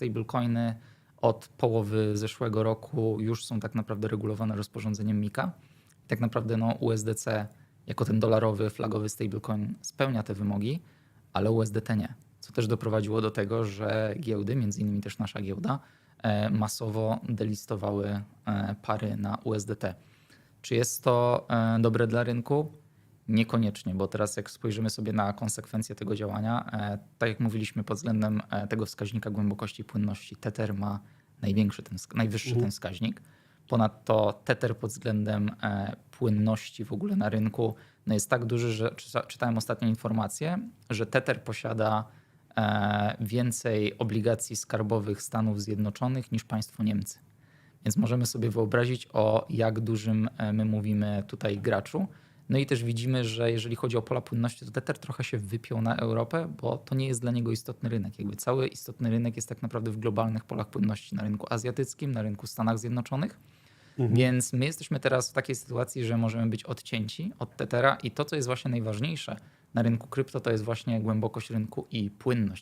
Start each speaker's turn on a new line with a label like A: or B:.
A: stablecoiny od połowy zeszłego roku już są tak naprawdę regulowane rozporządzeniem MiCA. Tak naprawdę no, USDC jako ten dolarowy, flagowy stablecoin spełnia te wymogi, ale USDT nie. Co też doprowadziło do tego, że giełdy, między innymi też nasza giełda, e, masowo delistowały e, pary na USDT. Czy jest to e, dobre dla rynku? Niekoniecznie, bo teraz jak spojrzymy sobie na konsekwencje tego działania, e, tak jak mówiliśmy pod względem e, tego wskaźnika głębokości płynności, Tether ma największy ten, najwyższy ten wskaźnik. Ponadto Tether pod względem e, płynności w ogóle na rynku no jest tak duży, że czyta- czytałem ostatnią informację, że Tether posiada więcej obligacji skarbowych Stanów Zjednoczonych niż państwo Niemcy. Więc możemy sobie wyobrazić, o jak dużym my mówimy tutaj graczu. No i też widzimy, że jeżeli chodzi o pola płynności, to Tether trochę się wypiął na Europę, bo to nie jest dla niego istotny rynek. Jakby cały istotny rynek jest tak naprawdę w globalnych polach płynności na rynku azjatyckim, na rynku Stanach Zjednoczonych. Więc my jesteśmy teraz w takiej sytuacji, że możemy być odcięci od Tethera i to, co jest właśnie najważniejsze na rynku krypto, to jest właśnie głębokość rynku i płynność